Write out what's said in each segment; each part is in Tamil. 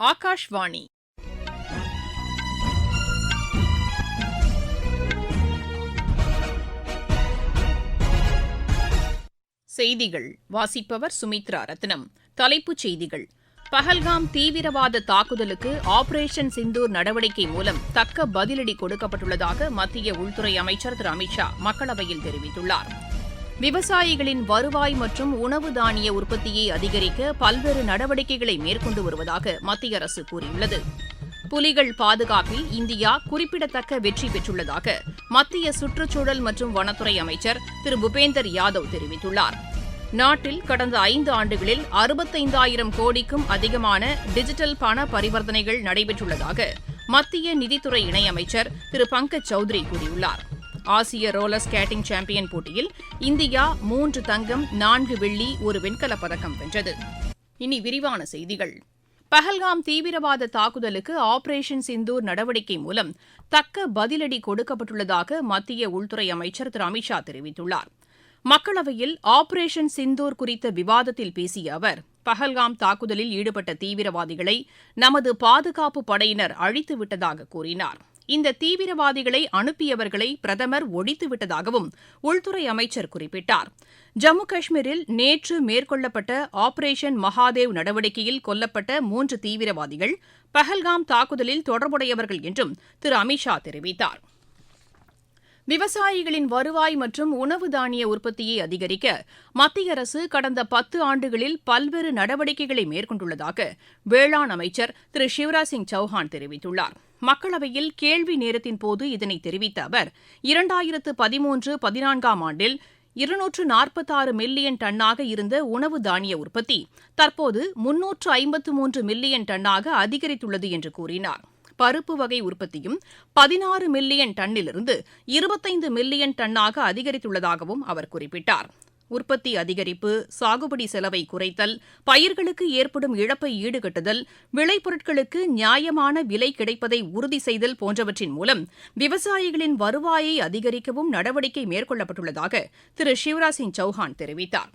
ஆகாஷ்வாணி. செய்திகள். வாசிப்பவர் சுமித்ரா ரத்னம். தலைப்புச் செய்திகள். பஹல்காம் தீவிரவாத தாக்குதலுக்கு ஆபரேஷன் சிந்தூர் நடவடிக்கை மூலம் தக்க பதிலடி கொடுக்கப்பட்டுள்ளதாக மத்திய உள்துறை அமைச்சர் திரு அமித் ஷா மக்களவையில் தெரிவித்துள்ளார். விவசாயிகளின் வருவாய் மற்றும் உணவு தானிய உற்பத்தியை அதிகரிக்க பல்வேறு நடவடிக்கைகளை மேற்கொண்டு வருவதாக மத்திய அரசு கூறியுள்ளது. புலிகள் பாதுகாப்பில் இந்தியா குறிப்பிடத்தக்க வெற்றி பெற்றுள்ளதாக மத்திய சுற்றுச்சூழல் மற்றும் வனத்துறை அமைச்சர் திரு. பூபேந்தர் யாதவ் தெரிவித்துள்ளார். நாட்டில் கடந்த ஐந்து ஆண்டுகளில் அறுபத்தைந்தாயிரம் கோடிக்கும் அதிகமான டிஜிட்டல் பண பரிவர்த்தனைகள் நடைபெற்றுள்ளதாக மத்திய நிதித்துறை இணையமைச்சர் திரு. பங்கஜ் சௌத்ரி கூறியுள்ளார். ஆசிய ரோலர் ஸ்கேட்டிங் சாம்பியன் போட்டியில் இந்தியா மூன்று தங்கம் நான்கு வெள்ளி ஒரு வெண்கலப் பதக்கம் வென்றது. இனி விரிவான செய்திகள். பஹல்காம் தீவிரவாத தாக்குதலுக்கு ஆபரேஷன் சிந்தூர் நடவடிக்கை மூலம் தக்க பதிலடி கொடுக்கப்பட்டுள்ளதாக மத்திய உள்துறை அமைச்சர் திரு அமித்ஷா தெரிவித்துள்ளார். மக்களவையில் ஆபரேஷன் சிந்தூர் குறித்த விவாதத்தில் பேசிய அவர் பஹல்காம் தாக்குதலில் ஈடுபட்ட தீவிரவாதிகளை நமது பாதுகாப்பு படையினர் அழித்துவிட்டதாக கூறினார். இந்த தீவிரவாதிகளை அனுப்பியவர்களை பிரதமர் ஒழித்துவிட்டதாகவும் உள்துறை அமைச்சர் குறிப்பிட்டார். ஜம்மு காஷ்மீரில் நேற்று மேற்கொள்ளப்பட்ட ஆபரேஷன் மகாதேவ் நடவடிக்கையில் கொல்லப்பட்ட மூன்று தீவிரவாதிகள் பஹல்காம் தாக்குதலில் தொடர்புடையவர்கள் என்றும் திரு அமித் ஷா தெரிவித்தார். விவசாயிகளின் வருவாய் மற்றும் உணவு தானிய உற்பத்தியை அதிகரிக்க மத்திய அரசு கடந்த பத்து ஆண்டுகளில் பல்வேறு நடவடிக்கைகளை மேற்கொண்டுள்ளதாக வேளாண் அமைச்சர் திரு சிவராஜ் சிங் சௌஹான் தெரிவித்துள்ளார். மக்களவையில் கேள்வி நேரத்தின் போது இதனை தெரிவித்த அவர் இரண்டாயிரத்து பதிமூன்று பதினான்காம் ஆண்டில் இருநூற்று நாற்பத்தாறு மில்லியன் டன்னாக இருந்த உணவு தானிய உற்பத்தி தற்போது முன்னூற்று ஐம்பத்து மூன்று மில்லியன் டன்னாக அதிகரித்துள்ளது என்று கூறினார். பருப்பு வகை உற்பத்தியும் பதினாறு மில்லியன் டன்னிலிருந்து இருபத்தைந்து மில்லியன் டன்னாக அதிகரித்துள்ளதாகவும் அவர் குறிப்பிட்டார். உற்பத்தி அதிகரிப்பு சாகுபடி செலவை குறைத்தல் பயிர்களுக்கு ஏற்படும் இழப்பை ஈடுகட்டுதல் விளைபொருட்களுக்கு நியாயமான விலை கிடைப்பதை உறுதி செய்தல் போன்றவற்றின் மூலம் விவசாயிகளின் வருவாயை அதிகரிக்கவும் நடவடிக்கை மேற்கொள்ளப்பட்டுள்ளதாக திரு சிவராஜ் சிங் சௌஹான் தெரிவித்தார்.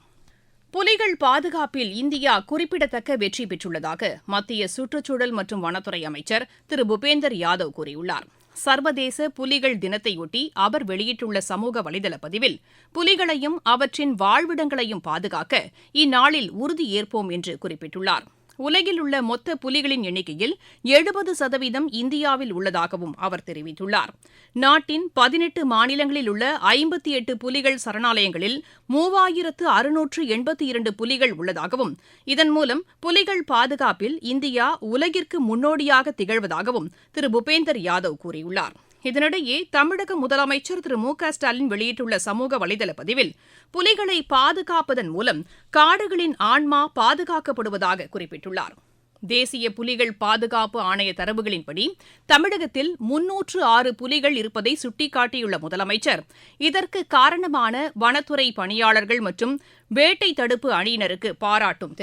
புலிகள் பாதுகாப்பில் இந்தியா குறிப்பிடத்தக்க வெற்றி பெற்றுள்ளதாக மத்திய சுற்றுச்சூழல் மற்றும் வனத்துறை அமைச்சர் திரு பூபேந்தர் யாதவ் கூறியுள்ளார். சர்வதேச புலிகள் தினத்தையொட்டி அவர் வெளியிட்டுள்ள சமூக வலைதள பதிவில் புலிகளையும் அவற்றின் வாழ்விடங்களையும் பாதுகாக்க இந்நாளில் உறுதியேற்போம் என்று குறிப்பிட்டுள்ளார். உலகில் உள்ள மொத்த புலிகளின் எண்ணிக்கையில் எழுபது சதவீதம் இந்தியாவில் உள்ளதாகவும் அவர் தெரிவித்துள்ளார். நாட்டின் பதினெட்டு மாநிலங்களில் உள்ள ஐம்பத்தி எட்டு புலிகள் சரணாலயங்களில் மூவாயிரத்து அறுநூற்று எண்பத்தி இரண்டு புலிகள் உள்ளதாகவும் இதன் மூலம் புலிகள் பாதுகாப்பில் இந்தியா உலகிற்கு முன்னோடியாக திகழ்வதாகவும் திரு. பூபேந்தர் யாதவ் கூறியுள்ளார். இதனிடையே தமிழக முதலமைச்சர் திரு மு க ஸ்டாலின் வெளியிட்டுள்ள சமூக வலைதள பதிவில் புலிகளை பாதுகாப்பதன் மூலம் காடுகளின் ஆன்மா பாதுகாக்கப்படுவதாக குறிப்பிட்டுள்ளார். தேசிய புலிகள் பாதுகாப்பு ஆணைய தரவுகளின்படி தமிழகத்தில் முன்னூற்று ஆறு புலிகள் இருப்பதை சுட்டிக்காட்டியுள்ள முதலமைச்சர் இதற்கு காரணமான வனத்துறை பணியாளர்கள் மற்றும் வேட்டை தடுப்பு அணியினருக்கு பாராட்டும்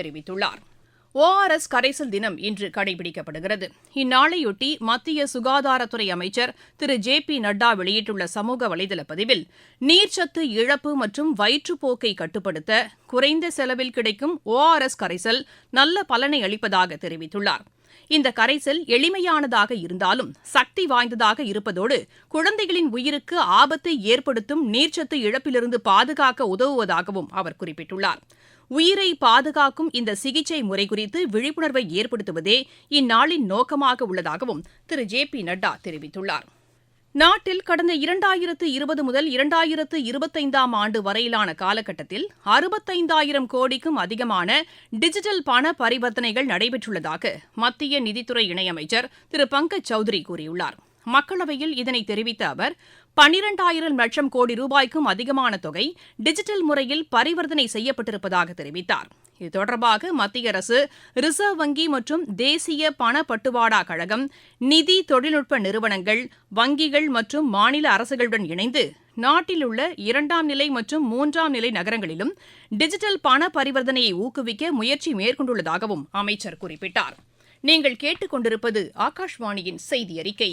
ஓஆர்எஸ் கரைசல் தினம் இன்று கடைபிடிக்கப்படுகிறது. இந்நாளையொட்டி மத்திய சுகாதாரத்துறை அமைச்சர் திரு ஜே பி நட்டா வெளியிட்டுள்ள சமூக வலைதள பதிவில் நீர்ச்சத்து இழப்பு மற்றும் வயிற்றுப்போக்கை கட்டுப்படுத்த குறைந்த செலவில் கிடைக்கும் ஓஆர்எஸ் கரைசல் நல்ல பலனை அளிப்பதாக தெரிவித்துள்ளார். இந்த கரைசல் எளிமையானதாக இருந்தாலும் சக்தி வாய்ந்ததாக இருப்பதோடு குழந்தைகளின் உயிருக்கு ஆபத்தை ஏற்படுத்தும் நீர்ச்சத்து இழப்பிலிருந்து பாதுகாக்க உதவுவதாகவும் அவர் குறிப்பிட்டுள்ளார். உயிரை பாதுகாக்கும் இந்த சிகிச்சை முறை குறித்து விழிப்புணர்வை ஏற்படுத்துவதே இந்நாளின் நோக்கமாக உள்ளதாகவும் திரு. ஜே. பி. நட்டா தெரிவித்துள்ளார். நாட்டில் கடந்த இரண்டாயிரத்து இருபது முதல் இரண்டாயிரத்து இருபத்தைந்தாம் ஆண்டு வரையிலான காலகட்டத்தில் அறுபத்தைந்தாயிரம் கோடிக்கும் அதிகமான டிஜிட்டல் பண பரிவர்த்தனைகள் நடைபெற்றுள்ளதாக மத்திய நிதித்துறை இணையமைச்சர் திரு. பங்கஜ் சௌத்ரி கூறியுள்ளார். மக்களவையில் இதனை தெரிவித்த அவர் பனிரெண்டாயிரம் லட்சம் கோடி ரூபாய்க்கும் அதிகமான தொகை டிஜிட்டல் முறையில் பரிவர்த்தனை செய்யப்பட்டிருப்பதாக தெரிவித்தார். இது தொடர்பாக மத்திய அரசு ரிசர்வ் வங்கி மற்றும் தேசிய பண பட்டுவாடா கழகம் நிதி தொழில்நுட்ப நிறுவனங்கள் வங்கிகள் மற்றும் மாநில அரசுகளுடன் இணைந்து நாட்டில் உள்ள இரண்டாம் நிலை மற்றும் மூன்றாம் நிலை நகரங்களிலும் டிஜிட்டல் பண பரிவர்த்தனையை ஊக்குவிக்க முயற்சி மேற்கொண்டுள்ளதாகவும் அமைச்சர் குறிப்பிட்டார். நீங்கள் கேட்டுக்கொண்டிருப்பது ஆகாஷ்வாணியின் செய்தி அறிக்கை.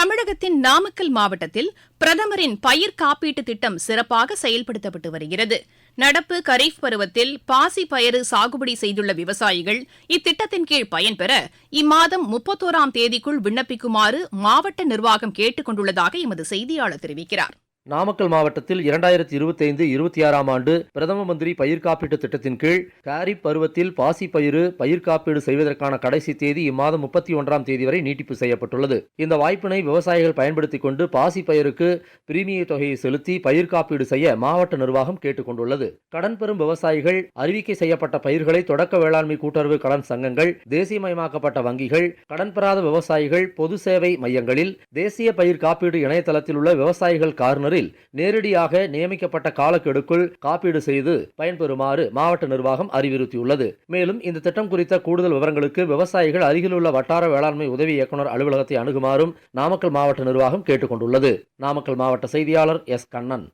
தமிழகத்தின் நாமக்கல் மாவட்டத்தில் பிரதமரின் பயிர் காப்பீட்டு திட்டம் சிறப்பாக செயல்படுத்தப்பட்டு வருகிறது. நடப்பு கரீஃப் பருவத்தில் பாசி பயறு சாகுபடி செய்துள்ள விவசாயிகள் இத்திட்டத்தின் கீழ் பயன்பெற இம்மாதம் முப்பத்தோராம் தேதிக்குள் விண்ணப்பிக்குமாறு மாவட்ட நிர்வாகம் கேட்டுக் கொண்டுள்ளதாக எமது செய்தியாளர் தெரிவிக்கிறார். நாமக்கல் மாவட்டத்தில் இரண்டாயிரத்தி இருபத்தைந்து இருபத்தி ஆறாம் ஆண்டு பிரதம மந்திரி பயிர் காப்பீட்டு திட்டத்தின் கீழ் காரிப் பருவத்தில் பாசி பயிறு பயிர் காப்பீடு செய்வதற்கான கடைசி தேதி இம்மாதம் முப்பத்தி ஒன்றாம் தேதி வரை நீட்டிப்பு செய்யப்பட்டுள்ளது. இந்த வாய்ப்பினை விவசாயிகள் பயன்படுத்திக் கொண்டு பாசி பயிருக்கு பிரீமிய தொகையை செலுத்தி பயிர் காப்பீடு செய்ய மாவட்ட நிர்வாகம் கேட்டுக் கொண்டுள்ளது. கடன் பெறும் விவசாயிகள் அறிவிக்கை செய்யப்பட்ட பயிர்களை தொடக்க வேளாண்மை கூட்டுறவு கடன் சங்கங்கள் தேசியமயமாக்கப்பட்ட வங்கிகள் கடன் பெறாத விவசாயிகள் பொது சேவை மையங்களில் தேசிய பயிர் காப்பீடு இணையதளத்தில் உள்ள விவசாயிகள் கார்னரில் நேரடியாக நியமிக்கப்பட்ட காலக்கெடுக்குள் காப்பீடு செய்து பயன்பெறுமாறு மாவட்ட நிர்வாகம் அறிவுறுத்தியுள்ளது. மேலும் இந்த திட்டம் குறித்த கூடுதல் விவரங்களுக்கு விவசாயிகள் அருகிலுள்ள வட்டார வேளாண்மை உதவி இயக்குநர் அலுவலகத்தை அணுகுமாறும் நாமக்கல் மாவட்ட நிர்வாகம் கேட்டுக்கொண்டுள்ளது. நாமக்கல் மாவட்ட செய்தியாளர் எஸ். கண்ணன்.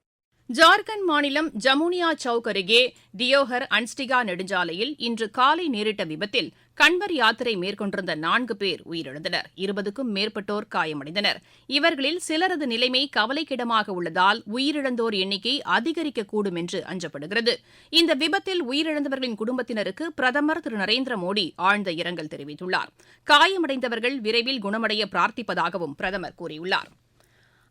ஜார்க்கண்ட் மாநிலம் ஜமுனியா சவுக் அருகே தியோஹர் அன்ஸ்டிகா நெடுஞ்சாலையில் இன்று காலை நேரிட்ட விபத்தில் கண்வர் யாத்திரை மேற்கொண்டிருந்த நான்கு பேர் உயிரிழந்தனர். இருபதுக்கும் மேற்பட்டோர் காயமடைந்தனர். இவர்களில் சிலரது நிலைமை கவலைக்கிடமாக உள்ளதால் உயிரிழந்தோர் எண்ணிக்கை அதிகரிக்கக்கூடும் என்று அஞ்சப்படுகிறது. இந்த விபத்தில் உயிரிழந்தவர்களின் குடும்பத்தினருக்கு பிரதமர் திரு நரேந்திர மோடி ஆழ்ந்த இரங்கல் தெரிவித்துள்ளார். காயமடைந்தவர்கள் விரைவில் குணமடைய பிரார்த்திப்பதாகவும் பிரதமர் கூறியுள்ளார்.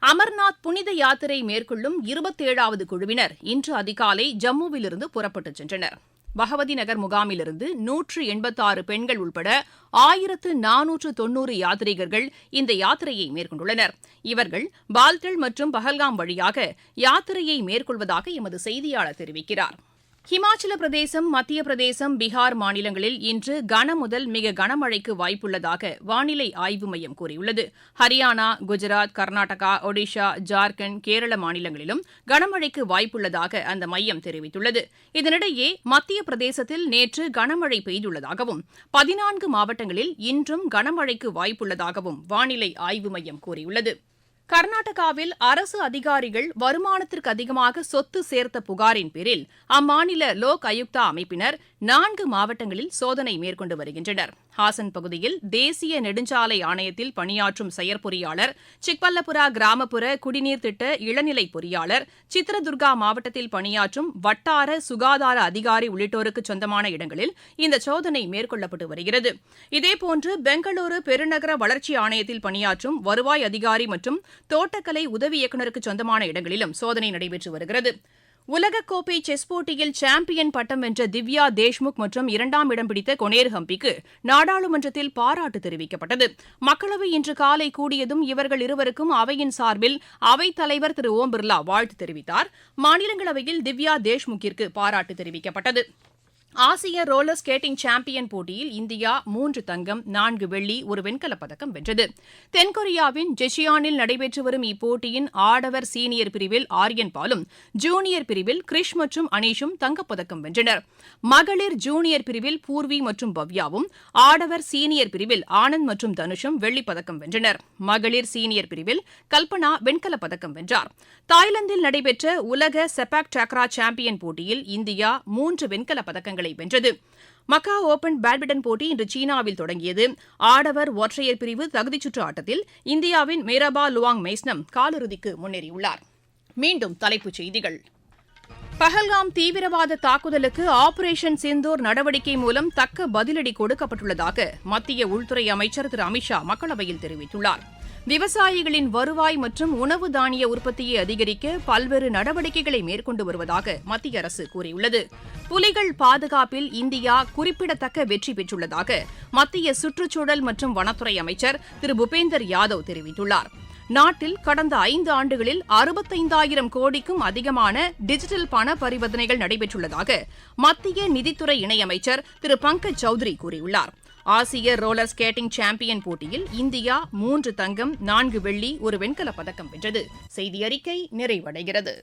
அமர்நாத் புனித யாத்திரை மேற்கொள்ளும் இருபத்தேழாவது குழுவினர் இன்று அதிகாலை ஜம்முவிலிருந்து புறப்பட்டுச் சென்றனர். பகவதி நகர் முகாமிலிருந்து நூற்று எண்பத்தாறு பெண்கள் உட்பட ஆயிரத்து நானூற்று தொன்னூறு யாத்ரீகர்கள் இந்த யாத்திரையை மேற்கொண்டுள்ளனர். இவர்கள் பால்டல் மற்றும் பஹல்காம் வழியாக யாத்திரையை மேற்கொள்வதாக எமது செய்தியாளர் தெரிவிக்கிறார். ஹிமாச்சல பிரதேசம் மத்திய பிரதேசம் பீகார் மாநிலங்களில் இன்று கனமுதல் மிக கனமழைக்கு வாய்ப்புள்ளதாக வானிலை ஆய்வு மையம் கூறியுள்ளது. ஹரியானா குஜராத் கர்நாடகா ஒடிஷா ஜார்க்கண்ட் கேரள மாநிலங்களிலும் கனமழைக்கு வாய்ப்புள்ளதாக அந்த மையம் தெரிவித்துள்ளது. இதனிடையே மத்திய பிரதேசத்தில் நேற்று கனமழை பெய்துள்ளதாகவும் பதினான்கு மாவட்டங்களில் இன்றும் கனமழைக்கு வாய்ப்புள்ளதாகவும் வானிலை ஆய்வு மையம் கூறியுள்ளது. கர்நாடகாவில் அரசு அதிகாரிகள் வருமானத்திற்கு அதிகமாக சொத்து சேர்த்த புகாரின் பேரில் அம்மாநில லோக் ஆயுக்தா அமைப்பினர் நான்கு மாவட்டங்களில் சோதனை மேற்கொண்டு வருகின்றனர். ஹாசன் பகுதியில் தேசிய நெடுஞ்சாலை ஆணையத்தில் பணியாற்றும் செயற்பொறியாளர் சிக்பல்லபுரா கிராமப்புற குடிநீர் திட்ட இளநிலை பொறியாளர் சித்ரதுர்கா மாவட்டத்தில் பணியாற்றும் வட்டார சுகாதார அதிகாரி உள்ளிட்டோருக்கு சொந்தமான இடங்களில் இந்த சோதனை மேற்கொள்ளப்பட்டு வருகிறது. இதேபோன்று பெங்களூரு பெருநகர வளர்ச்சி ஆணையத்தில் பணியாற்றும் வருவாய் அதிகாரி மற்றும் தோட்டக்கலை உதவி இயக்குநருக்கு சொந்தமான இடங்களிலும் சோதனை நடைபெற்று வருகிறது. உலகக்கோப்பை செஸ் போட்டியில் சாம்பியன் பட்டம் வென்ற திவ்யா தேஷ்முக் மற்றும் இரண்டாம் இடம் பிடித்த கொனேர் ஹம்பிக்கு நாடாளுமன்றத்தில் பாராட்டு தெரிவிக்கப்பட்டது. மக்களவை இன்று காலை கூடியதும் இவர்கள் இருவருக்கும் அவையின் சார்பில் அவைத் தலைவர் திரு ஓம் பிர்லா வாழ்த்து தெரிவித்தார். மாநிலங்களவையில் திவ்யா தேஷ்முக்கிற்கு பாராட்டு தெரிவிக்கப்பட்டது. ஆசிய ரோலர் ஸ்கேட்டிங் சாம்பியன் போட்டியில் இந்தியா மூன்று தங்கம் நான்கு வெள்ளி ஒரு வெண்கலப் பதக்கம் வென்றது. தென்கொரியாவின் ஜெஷியானில் நடைபெற்று வரும் இப்போட்டியின் ஆடவர் சீனியர் பிரிவில் ஆரியன் பாலும் ஜூனியர் பிரிவில் கிரிஷ் மற்றும் அனீஷும் தங்கப்பதக்கம் வென்றனர். மகளிர் ஜூனியர் பிரிவில் பூர்வி மற்றும் பவ்யாவும் ஆடவர் சீனியர் பிரிவில் ஆனந்த் மற்றும் தனுஷும் வெள்ளிப்பதக்கம் வென்றனர். மகளிர் சீனியர் பிரிவில் கல்பனா வெண்கலப் பதக்கம் வென்றார். தாய்லாந்தில் நடைபெற்ற உலக செபாக் டாக்ரா சாம்பியன் போட்டியில் இந்தியா மூன்று வெண்கலப் பதக்கங்களை பதக்கங்களை வென்றது. மக்கா ஓபன் பேட்மிண்டன் போட்டி இன்று சீனாவில் தொடங்கியது. ஆடவர் ஒற்றையர் பிரிவு தகுதிச்சுற்று ஆட்டத்தில் இந்தியாவின் மேரபா லுவாங் மெய்ஸ்னம் காலிறுதிக்கு முன்னேறியுள்ளார். மீண்டும் தலைப்புச் செய்திகள். பஹல்காம் தீவிரவாத தாக்குதலுக்கு ஆபரேஷன் சிந்தூர் நடவடிக்கை மூலம் தக்க பதிலடி கொடுக்கப்பட்டுள்ளதாக மத்திய உள்துறை அமைச்சர் திரு அமித்ஷா மக்களவையில் தெரிவித்துள்ளாா் விவசாயிகளின் வருவாய் மற்றும் உணவு தானிய உற்பத்தியை அதிகரிக்க பல்வேறு நடவடிக்கைகளை மேற்கொண்டு வருவதாக மத்திய அரசு கூறியுள்ளது. புலிகள் பாதுகாப்பில் இந்தியா குறிப்பிடத்தக்க வெற்றி பெற்றுள்ளதாக மத்திய சுற்றுச்சூழல் மற்றும் வனத்துறை அமைச்சர் திரு பூபேந்தர் யாதவ் தெரிவித்துள்ளார். நாட்டில் கடந்த ஐந்து ஆண்டுகளில் அறுபத்தைந்தாயிரம் கோடிக்கும் அதிகமான டிஜிட்டல் பண பரிவர்த்தனைகள் நடைபெற்றுள்ளதாக மத்திய நிதித்துறை இணையமைச்சர் திரு பங்கஜ் சௌத்ரி கூறியுள்ளார். ஆசிய ரோலர் ஸ்கேட்டிங் சாம்பியன் போட்டியில் இந்தியா மூன்று தங்கம் நான்கு வெள்ளி ஒரு வெண்கலப் பதக்கம் வென்றது. செய்தி அறிக்கை நிறைவடைகிறது.